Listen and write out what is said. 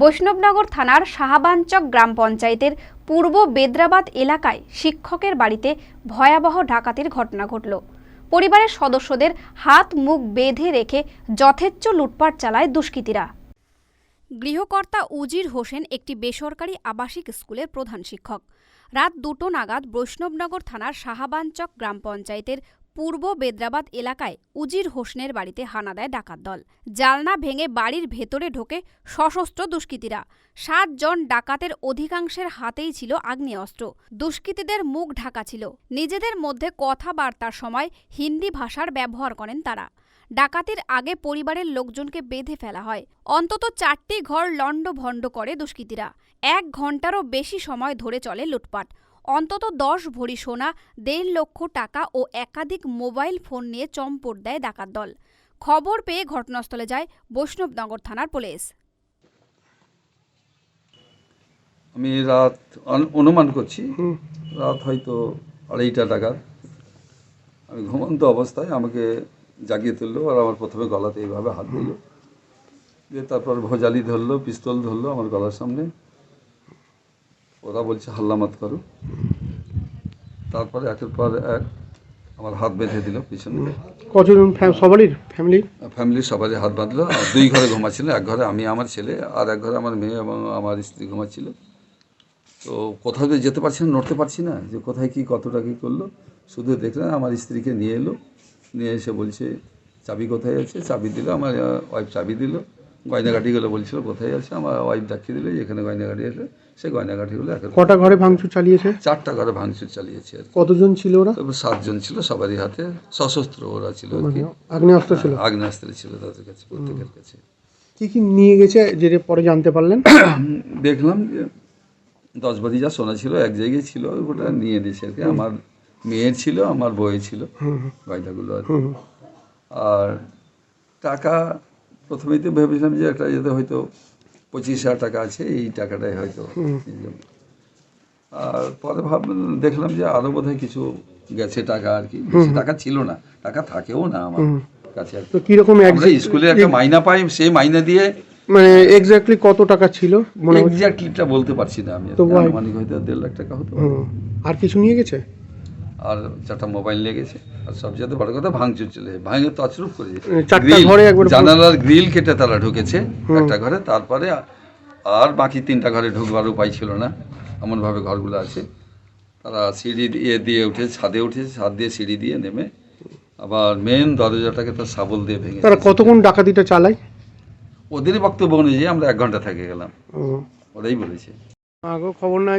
বৈষ্ণবনগর থানার শাহাবাঞ্চক গ্রাম পঞ্চায়েতের পূর্ব বেদ্রাবাদ এলাকায় শিক্ষকের বাড়িতে ভয়াবহ ডাকাতির ঘটনা ঘটল। পরিবারের সদস্যদের হাত মুখ বেঁধে রেখে যথেচ্ছ লুটপাট চালায় দুষ্কৃতীরা। গৃহকর্তা উজির হোসেন একটি বেসরকারি আবাসিক স্কুলের প্রধান শিক্ষক। রাত দুটো নাগাদ বৈষ্ণবনগর থানার শাহাবাঞ্চক গ্রাম পঞ্চায়েতের পূর্ব বেদ্রাবাদ এলাকায় উজির হোসেনের বাড়িতে হানা দেয় ডাকাত দল। জালনা ভেঙে বাড়ির ভেতরে ঢোকে সশস্ত্র দুষ্কৃতীরা। সাতজন ডাকাতের অধিকাংশের হাতেই ছিল আগ্নেয়াস্ত্র। দুষ্কৃতীদের মুখ ঢাকা ছিল। নিজেদের মধ্যে কথাবার্তার সময় হিন্দি ভাষার ব্যবহার করেন তারা। ডাকাতির আগে পরিবারের লোকজনকে বেঁধে ফেলা হয়। অন্তত চারটি ঘর লণ্ডভণ্ড করে দুষ্কৃতীরা। এক ঘন্টারও বেশি সময় ধরে চলে লুটপাট। অন্তত দশ ভরি সোনা দেড় লক্ষ টাকা ও একাধিক মোবাইল ফোন নিয়ে চম্পট দেয় ডাকাত দল। খবর পেয়ে ঘটনাস্থলে যায় বৈষ্ণবনগর থানার পুলিশ। আমি রাত অনুমান করছি রাত হয়তো আড়াইটা টাকার আমি ঘুমন্ত অবস্থায় আমাকে জাগিয়ে তুললো আর আমার প্রথমে গলাতে এইভাবে হাত দিল। দিয়ে তারপর ভোজালি ধরলো পিস্তল ধরলো আমার গলার সামনে। ওরা বলছে হাল্লামাত করো। তারপরে একের পর এক আমার হাত বেঁধে দিল পিছনে কতজন ফ্যা- সবারই ফ্যামিলির ফ্যামিলির সবারই হাত বাঁধলো। আর দুই ঘরে ঘুমাচ্ছিল এক ঘরে আমি আমার ছেলে আর এক ঘরে আমার মেয়ে এবং আমার স্ত্রী ঘুমাচ্ছিল। তো কোথাও তো যেতে পারছি না নড়তে পারছি না যে কোথায় কি কতটা কী করল শুধু দেখলাম আমার স্ত্রীকে নিয়ে এলো। নিয়ে এসে বলছে চাবি কোথায় আছে? চাবি দিল আমার ওয়াইফ চাবি দিল। গয়নাগাটিগুলো বলছিল কোথায় আছে আমার ওয়াইফ দেখিয়ে দিল যে এখানে গয়নাগাটি আছে। সেই গয়নাগাটিগুলো এখন কটা ঘরে ভাঙচুর চালিয়েছে? চারটা ঘরে ভাঙচুর চালিয়েছে। আর কি। কতজন ছিল ওরা? তবে সাতজন ছিল সবারই হাতে সশস্ত্র ওরা ছিল আর কি। আগ্নেয়াস্ত্র ছিল? আগ্নেয়াস্ত্র ছিল তাদের কাছে প্রত্যেকের কাছে। কি কি নিয়ে গেছে যে পরে জানতে পারলেন? দেখলাম যে দশ বারি যা সোনা ছিল এক জায়গায় ছিল ওটা নিয়ে নিয়েছে আর কি। আমার মেয়ের ছিল আমার বইয়ের ছিল গয়নাগুলো আর কি। আর টাকা প্রথমেই তো ভেবেছিলাম যে একটা যেতে হয়তো পঁচিশ হাজার টাকা আছে এই টাকাটাই হয়তো আর পরে ভাবলাম দেখলাম যে আরও বোধহয় কিছু গেছে টাকা আর কি। টাকা ছিল না টাকা থাকেও না আমার কাছে আর তো কীরকম স্কুলে একটা মাইনা পাই সেই মাইনা দিয়ে মানে এক্স্যাক্টলি কত টাকা ছিল? মনে এক্স্যাক্টলিটা বলতে পারছি না আমি। আর আর- আনুমানিক হয়তো দেড় লাখ টাকা হতো আর কিছু নিয়ে গেছে? আর চারটা মোবাইল লেগেছে আর সবচেয়ে বড় কথা ভাঙচুর চলে ভাঙে তছরূপ করে জানালার গ্রিল কেটে তারা ঢুকেছে একটা ঘরে তারপরে আর বাকি তিনটা ঘরে ঢুকবার উপায় ছিল না এমনভাবে ঘরগুলো আছে। তারা সিঁড়ি দিয়ে দিয়ে উঠে ছাদে উঠেছে ছাদ দিয়ে সিঁড়ি দিয়ে নেমে আবার মেন দরজাটাকে তার সাবল দিয়ে ভেঙে তারা কতক্ষণ ডাকাতিটা চালায়? ওদেরই বক্তব্য অনুযায়ী আমরা এক ঘণ্টা থেকে গেলাম। ওরাই বলেছে। আগেও খবর নাই